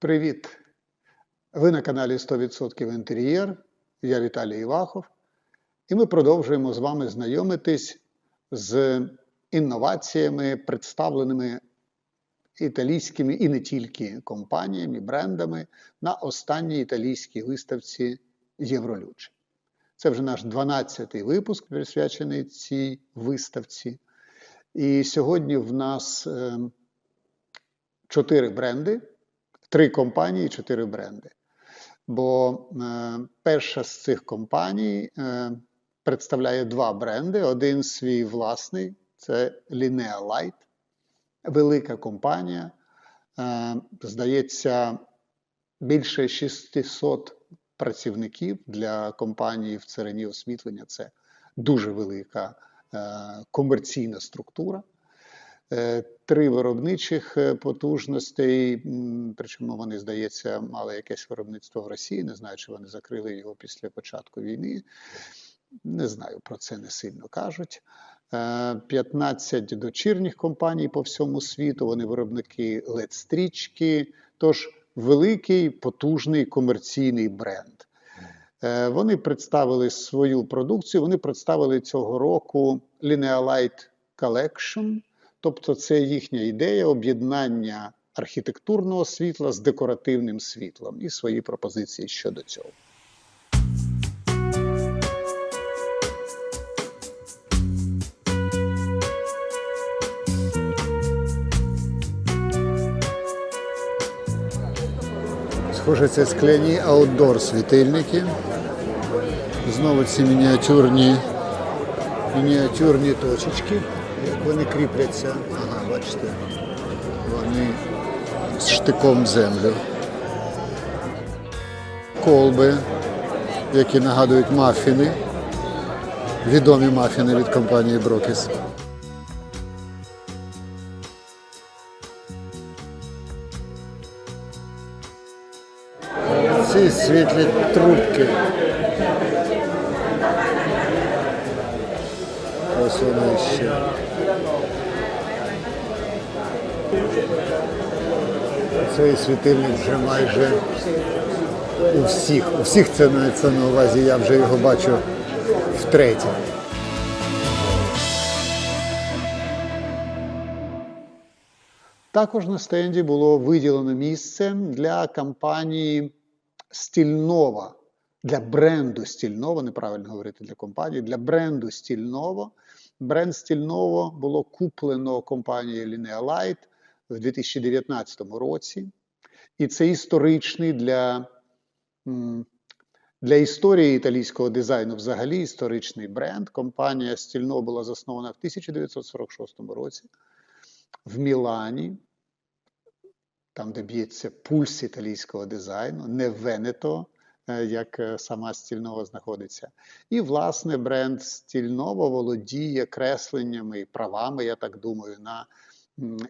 Привіт! Ви на каналі 100% інтер'єр. Я Віталій Івахов. І ми продовжуємо з вами знайомитись з інноваціями, представленими італійськими і не тільки компаніями, брендами на останній італійській виставці Євролюч. Це вже наш 12-й випуск, присвячений цій виставці. І сьогодні в нас е, чотири бренди, три компанії, чотири бренди. Бо е, перша з цих компаній е, представляє два бренди. Один свій власний це Linea Light, велика компанія. Е, здається, більше 600 працівників для компанії в царині освітлення. Це дуже велика е, комерційна структура. Е, Три виробничих е, потужностей, причому вони, здається, мали якесь виробництво в Росії. Не знаю, чи вони закрили його після початку війни. Не знаю, про це не сильно кажуть. Е, 15 дочірніх компаній по всьому світу. Вони виробники LED-стрічки. Тож великий потужний комерційний бренд. Е, Вони представили свою продукцію. Вони представили цього року Linea Light Collection. Тобто, це їхня ідея об'єднання архітектурного світла з декоративним світлом і свої пропозиції щодо цього. Схоже, це скляні аутдор світильники. Знову ці мініатюрні, мініатюрні точечки. Як вони кріпляться. Ага, бачите. Вони з штиком землю. Колби, які нагадують мафіни. Відомі мафіни від компанії Брокіс. Ці світлі трубки. Ось вона ще. Цей світильник вже майже у всіх. У всіх це на увазі, я вже його бачу втретє. Також на стенді було виділено місце для компанії Стільнова, для бренду Стільнова, неправильно говорити для компанії, для бренду Стільнова. Бренд Стільново було куплено компанією Light в 2019 році. І це історичний для, для історії італійського дизайну взагалі історичний бренд. Компанія Стільново була заснована в 1946 році в Мілані, там, де б'ється пульс італійського дизайну, не Венето, е, як е, сама Стільнова знаходиться. І, власне, бренд Стільново володіє кресленнями і правами, я так думаю, на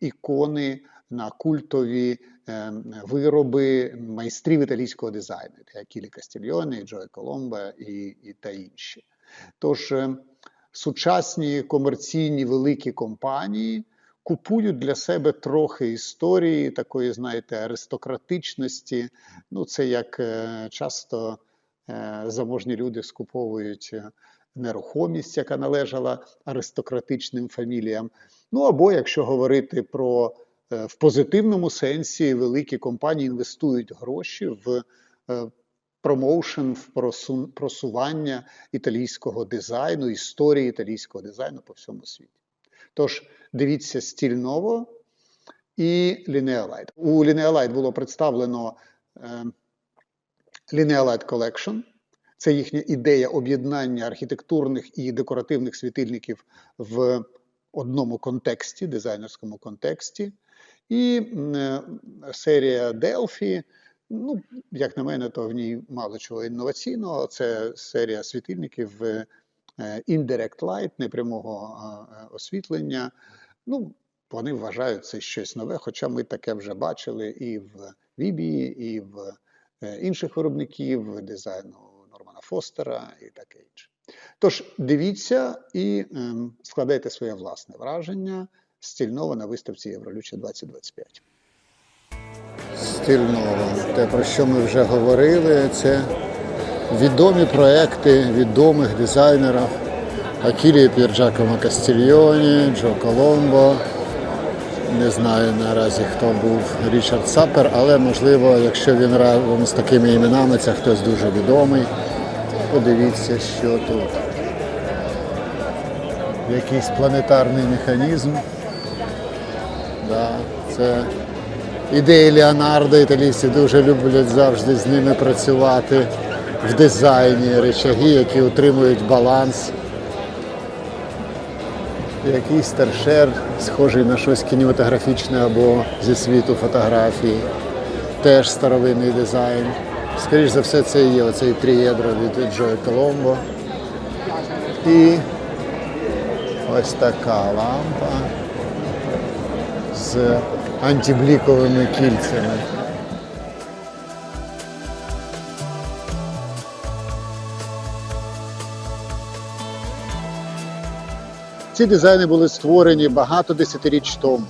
ікони, на культові е, вироби майстрів італійського дизайну, як Кілі Кастільйони, Джої Коломба і, і та інші. Тож е, сучасні комерційні великі компанії купують для себе трохи історії, такої, знаєте, аристократичності. Ну, це як е, часто заможні люди скуповують нерухомість, яка належала аристократичним фаміліям. Ну або якщо говорити про е, в позитивному сенсі, великі компанії інвестують гроші в е, промоушен, в просування італійського дизайну, історії італійського дизайну по всьому світі. Тож дивіться стільново і Linea У Linea було представлено Linea Collection. Це їхня ідея об'єднання архітектурних і декоративних світильників в одному контексті, дизайнерському контексті. І е, серія Delphi. Ну, як на мене, то в ній мало чого інноваційного. Це серія світильників е, Indirect Light, непрямого е, освітлення. Ну, вони вважають це щось нове, хоча ми таке вже бачили і в Вібії, і в інших виробників дизайну Нормана Фостера і таке інше. Тож дивіться і ем, складайте своє власне враження стільново на виставці Євролюча 2025. Стільнова. Те, про що ми вже говорили, це відомі проекти відомих дизайнерів Акілії Пірджакома Кастільйоні, Джо Коломбо. Не знаю наразі, хто був Річард Саппер, але можливо, якщо він разом з такими іменами, це хтось дуже відомий. Подивіться, що тут. Якийсь планетарний механізм. Да, це ідеї Леонардо, італійці дуже люблять завжди з ними працювати в дизайні речаги, які утримують баланс. Якийсь торшер, схожий на щось кінематографічне або зі світу фотографії. Теж старовинний дизайн. Скоріше за все, це є оцей трієдро від Джоя Коломбо. І ось така лампа з антибліковими кільцями. Ці дизайни були створені багато десятиріч тому,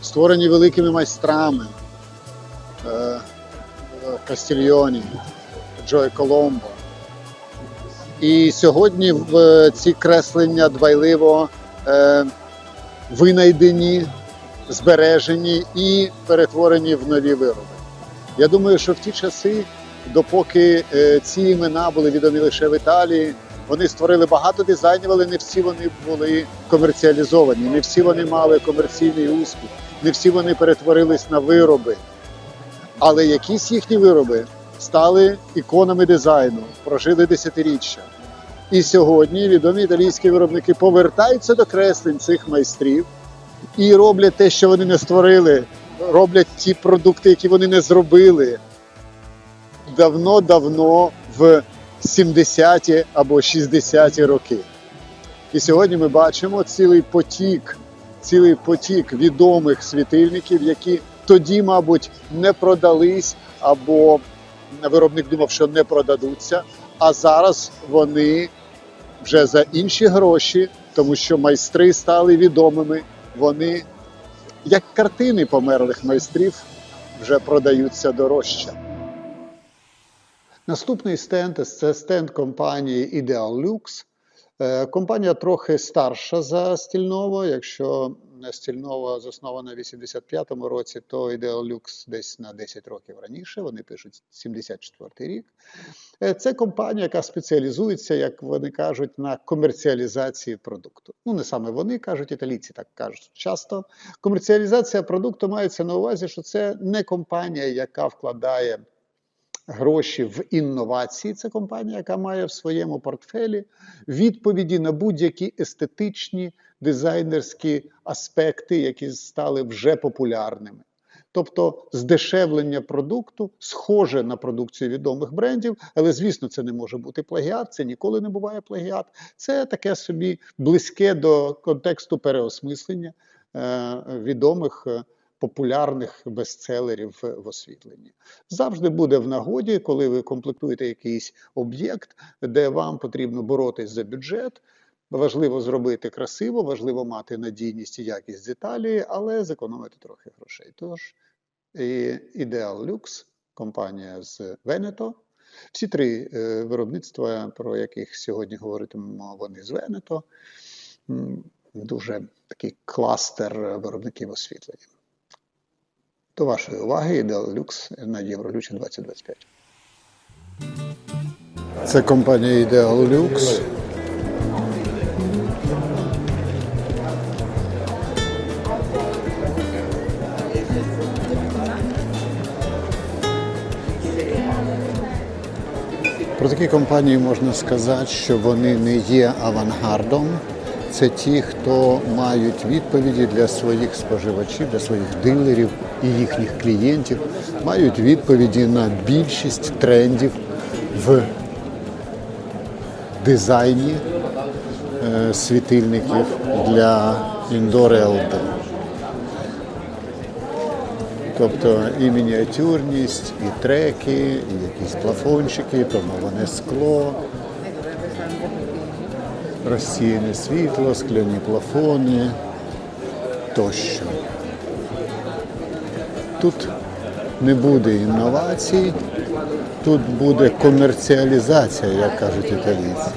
створені великими майстрами Кастільйоні, Джой Коломбо. І сьогодні в е, ці креслення дбайливо е, винайдені, збережені і перетворені в нові вироби. Я думаю, що в ті часи, допоки е, ці імена були відомі лише в Італії, вони створили багато дизайнів, але не всі вони були комерціалізовані, не всі вони мали комерційний успіх, не всі вони перетворились на вироби. Але якісь їхні вироби стали іконами дизайну, прожили десятиріччя. І сьогодні відомі італійські виробники повертаються до креслень цих майстрів і роблять те, що вони не створили, роблять ті продукти, які вони не зробили давно-давно в 70-ті або 60-ті роки. І сьогодні ми бачимо цілий потік, цілий потік відомих світильників, які тоді, мабуть, не продались, або виробник думав, що не продадуться. А зараз вони вже за інші гроші, тому що майстри стали відомими. Вони, як картини померлих майстрів, вже продаються дорожче. Наступний стенд це стенд компанії Ideal Lux. Е, Компанія трохи старша за Стільново. Якщо Стільново заснована в 85-му році, то Ideal Lux десь на 10 років раніше. Вони пишуть 74-й рік. Е, Це компанія, яка спеціалізується, як вони кажуть, на комерціалізації продукту. Ну, не саме вони кажуть, італійці так кажуть часто. Комерціалізація продукту мається на увазі, що це не компанія, яка вкладає гроші в інновації. Це компанія, яка має в своєму портфелі відповіді на будь-які естетичні дизайнерські аспекти, які стали вже популярними. Тобто здешевлення продукту схоже на продукцію відомих брендів, але звісно, це не може бути плагіат, це ніколи не буває плагіат. Це таке собі близьке до контексту переосмислення е, відомих е, популярних бестселерів в освітленні. Завжди буде в нагоді, коли ви комплектуєте якийсь об'єкт, де вам потрібно боротись за бюджет. Важливо зробити красиво, важливо мати надійність і якість деталі, але зекономити трохи грошей. Тож і Ideal компанія з Венето. Всі три е, виробництва, про яких сьогодні говоритимемо, вони з Венето. Дуже такий кластер виробників освітлення. До вашої уваги Lux на Євролючі 2025. Це компанія Lux. Про такі компанії можна сказати, що вони не є авангардом. Це ті, хто мають відповіді для своїх споживачів, для своїх дилерів і їхніх клієнтів, мають відповіді на більшість трендів в дизайні е, світильників для indoor і outdoor. Тобто і мініатюрність, і треки, і якісь плафончики, тоноване скло, розсіяне світло, скляні плафони тощо. Тут не буде інновацій, тут буде комерціалізація, як кажуть італійці.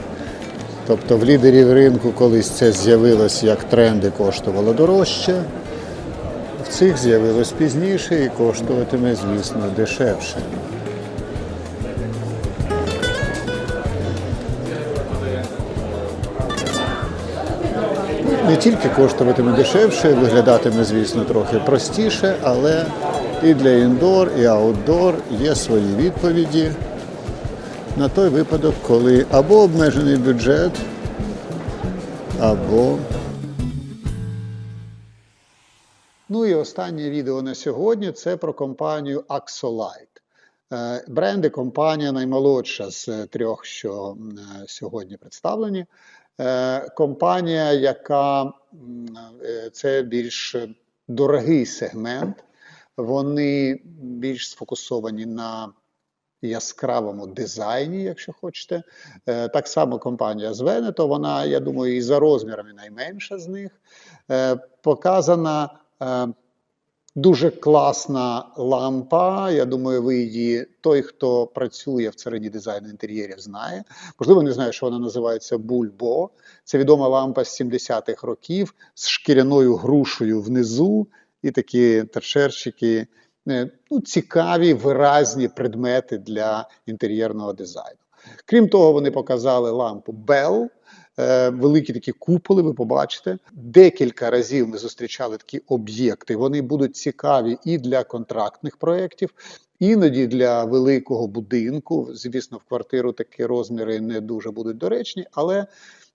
Тобто в лідерів ринку колись це з'явилось як тренди, коштувало дорожче. В цих з'явилось пізніше і коштуватиме, звісно, дешевше. Не тільки коштуватиме дешевше, виглядатиме, звісно, трохи простіше, але і для індор, і аутдор є свої відповіді на той випадок, коли або обмежений бюджет, або Ну і останнє відео на сьогодні це про компанію Axolite. Е, Бренд і компанія наймолодша з е, трьох, що е, сьогодні представлені. Е, Компанія, яка е, це більш дорогий сегмент, вони більш сфокусовані на яскравому дизайні, якщо хочете. Е, Так само компанія з Veneto, вона, я думаю, і за розмірами найменша з них. Показана дуже класна лампа. Я думаю, ви її, той, хто працює в царині дизайну інтер'єрів, знає. Можливо, не знає, що вона називається Бульбо. Це відома лампа з 70-х років з шкіряною грушею внизу і такі торшерчики. Е, Ну, цікаві, виразні предмети для інтер'єрного дизайну. Крім того, вони показали лампу Bell, великі такі куполи, ви побачите. Декілька разів ми зустрічали такі об'єкти. Вони будуть цікаві і для контрактних проєктів, іноді для великого будинку. Звісно, в квартиру такі розміри не дуже будуть доречні, але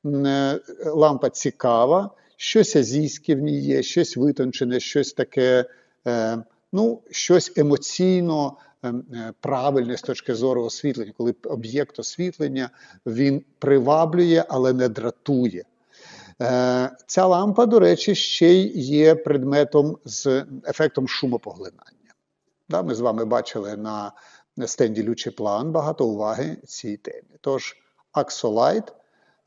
е, лампа цікава, щось азійське в ній є, щось витончене, щось таке. е, Ну, щось емоційно ем, е, правильне з точки зору освітлення, коли об'єкт освітлення він приваблює, але не дратує. Е, Ця лампа, до речі, ще й є предметом з ефектом шумопоглинання. Ми з вами бачили на стенді Лючий план багато уваги цій темі. Тож, Axolite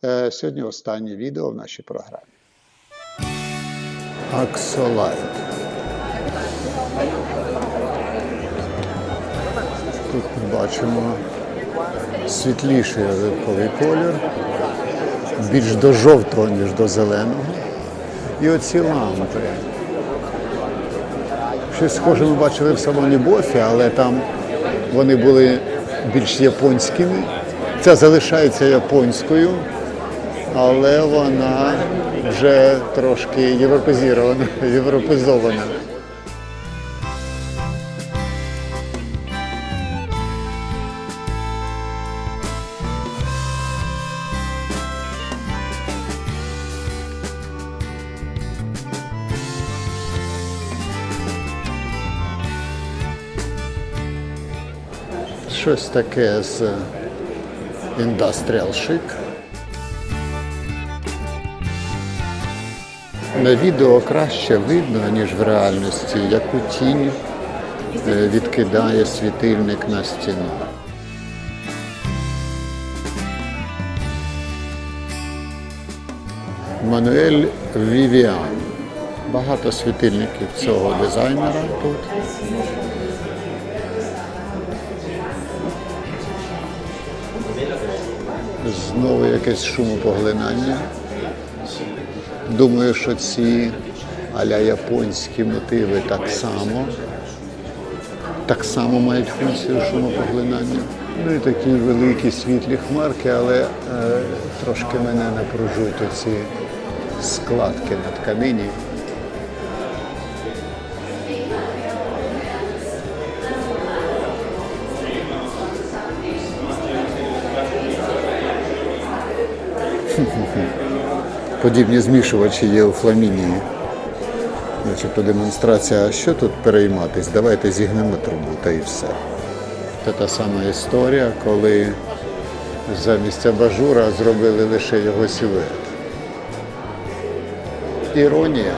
е, сьогодні останнє відео в нашій програмі. Axolite. Тут ми бачимо світліший оливковий колір, більш до жовтого, ніж до зеленого. І оці лампи. Щось схоже ми бачили в салоні Бофі, але там вони були більш японськими. Ця залишається японською, але вона вже трошки європезірована, європезована. Щось таке з Industrial Chic. На відео краще видно, ніж в реальності, яку тінь е, відкидає світильник на стіну. Мануель Вівіан. Багато світильників цього дизайнера тут. Знову якесь шумопоглинання. Думаю, що ці аля японські мотиви так само. Так само мають функцію шумопоглинання. Ну і такі великі світлі хмарки, але е, трошки мене напружують оці складки на тканині. Подібні змішувачі є у Фламінії. Начебто демонстрація, а що тут перейматись? Давайте зігнемо трубу та і все. Це та сама історія, коли замість абажура зробили лише його силует. Іронія,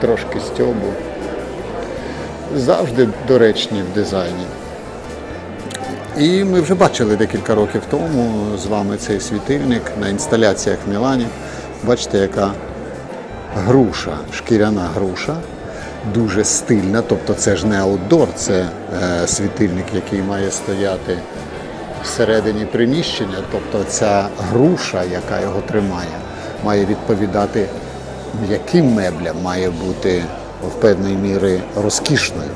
трошки стьобу. Завжди доречні в дизайні. І ми вже бачили декілька років тому з вами цей світильник на інсталяціях в Мілані. Бачите, яка груша, шкіряна груша. дуже стильна. Тобто це ж не аутдор, це е, світильник, який має стояти всередині приміщення. Тобто ця груша, яка його тримає, має відповідати м'яким меблям, має бути в певній мірі розкішною.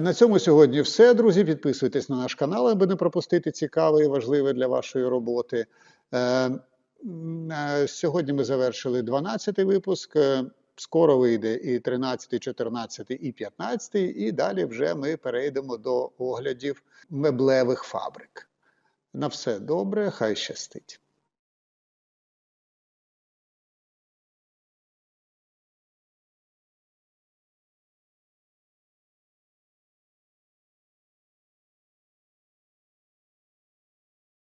На цьому сьогодні все, друзі. Підписуйтесь на наш канал, аби не пропустити цікаве і важливе для вашої роботи. Е, е, Сьогодні ми завершили 12-й випуск. Е, Скоро вийде і 13, 14, і 15, і далі вже ми перейдемо до оглядів меблевих фабрик. На все добре, хай щастить.